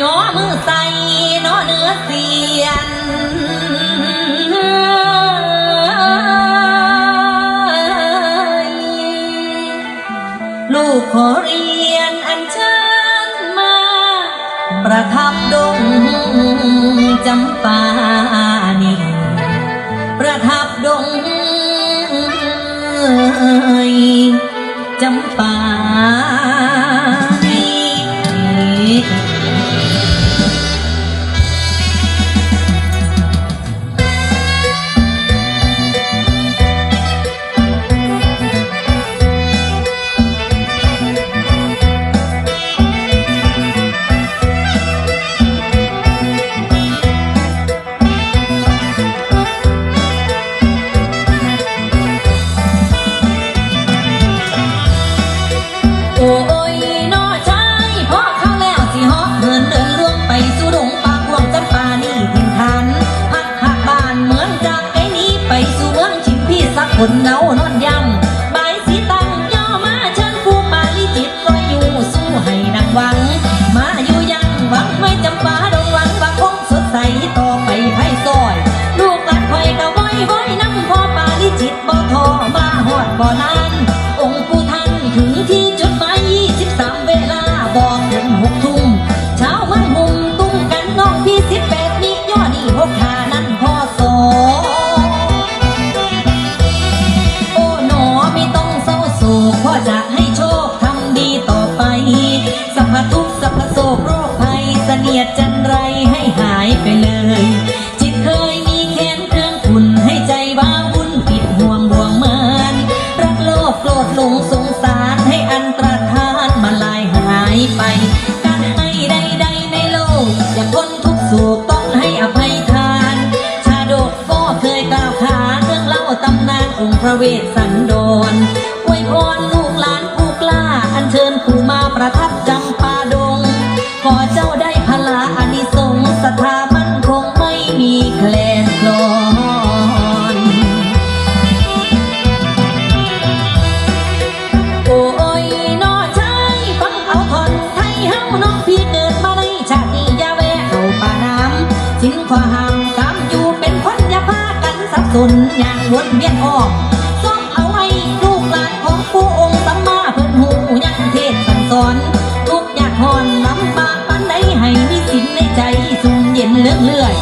ย่อมือใส่นอเนื้อเสียนลูกขอเรียนอันเชิญมา ประทับดงจำปานีประทับดงจำปา คนเง โศกพ่อจะให้โชคทำดีต่อไป สัพพทุกสัพพโศกโรคภัยเสนียดจันไรให้หายไปเลย จิตเคยมีแค้นเครื่องขุนให้ใจว้าวุ่นปิดห่วงบ่วงมานรักโลภโกรธหลงสงสารให้อันตรธานมาลายหายไป การให้ใดๆในโลกอย่าพ้นทุกข์โศกต้องให้อภัยทาน ชาดกก็เคยกล่าวขาเรื่องเล่าตำนานองค์พระเวสสันดร ประทับจำปาดง ขอเจ้าได้พลาอานิสงส์ศามั่นคงไม่มีแคลนคลอนโอ้ยนอชายฟังเอาทอนไทยเฮาน้องพี่เกิดมาในชาตินี้ยาแวะเข้าป่าน้ำสิ้นขวาห้ามตามอยู่เป็นคนอย่าพากันสับสนอย่างวนเวียนออก อยากหอนลำบากปันใดให้มีสินในใจสูงเย็นเลื่อเลื่อย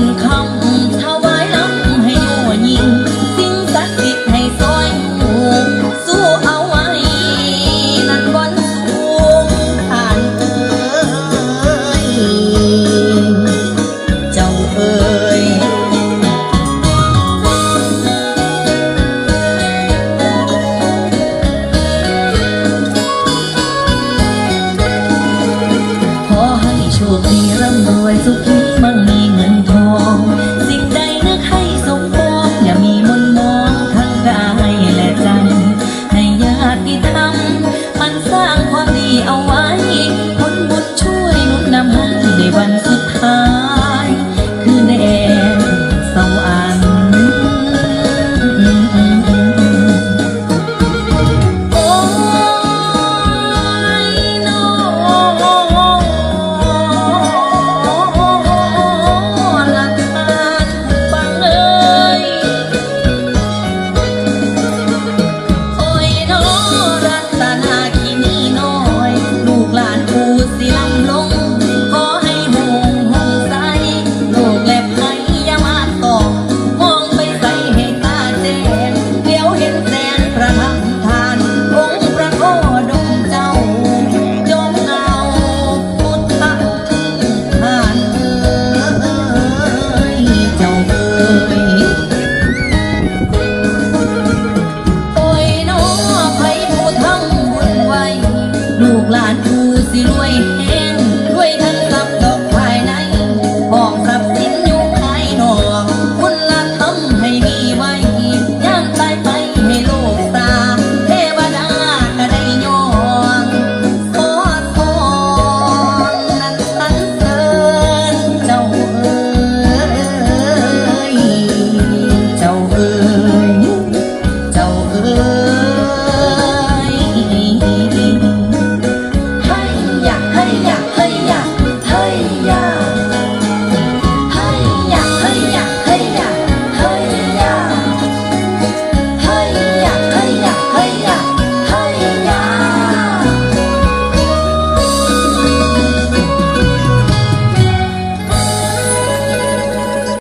นคำถวายลำให้ยั่ยิง สิ่งศักดิ์สิทธิ์ให้อยหูสู้เอาไว้ นันบนสูงผ่านเอ่ยเจ้าเอ่ยขอให้โชคดีร่ำรวยสุข